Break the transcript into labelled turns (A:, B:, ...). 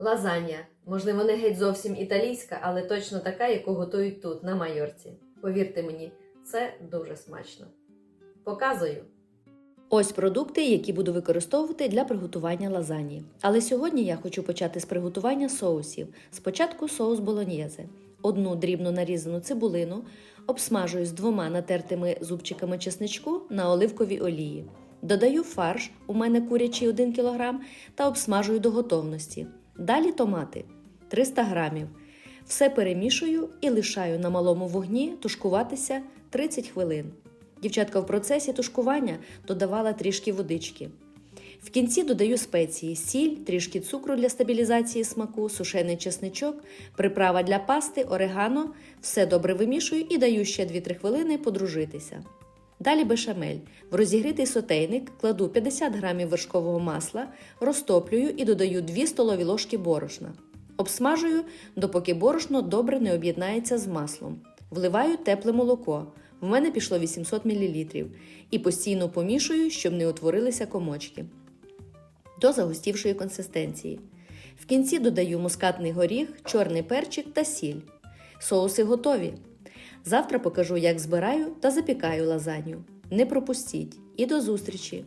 A: Лазанья. Можливо, не геть зовсім італійська, але точно така, яку готують тут, на Майорці. Повірте мені, це дуже смачно. Показую.
B: Ось продукти, які буду використовувати для приготування лазані. Але сьогодні я хочу почати з приготування соусів. Спочатку соус болоньєзе. Одну дрібно нарізану цибулину обсмажую з двома натертими зубчиками чесничку на оливковій олії. Додаю фарш, у мене курячий 1 кг, та обсмажую до готовності. Далі томати 300 грамів. Все перемішую і лишаю на малому вогні тушкуватися 30 хвилин. Дівчатка в процесі тушкування додавала трішки водички. В кінці додаю спеції: сіль, трішки цукру для стабілізації смаку, сушений чесничок, приправа для пасти, орегано. Все добре вимішую і даю ще 2-3 хвилини подружитися. Далі бешамель. В розігрітий сотейник кладу 50 г вершкового масла, розтоплюю і додаю 2 столові ложки борошна. Обсмажую, допоки борошно добре не об'єднається з маслом. Вливаю тепле молоко. В мене пішло 800 мл. І постійно помішую, щоб не утворилися комочки. До загустівшої консистенції. В кінці додаю мускатний горіх, чорний перчик та сіль. Соуси готові. Завтра покажу, як збираю та запікаю лазанью. Не пропустіть і до зустрічі!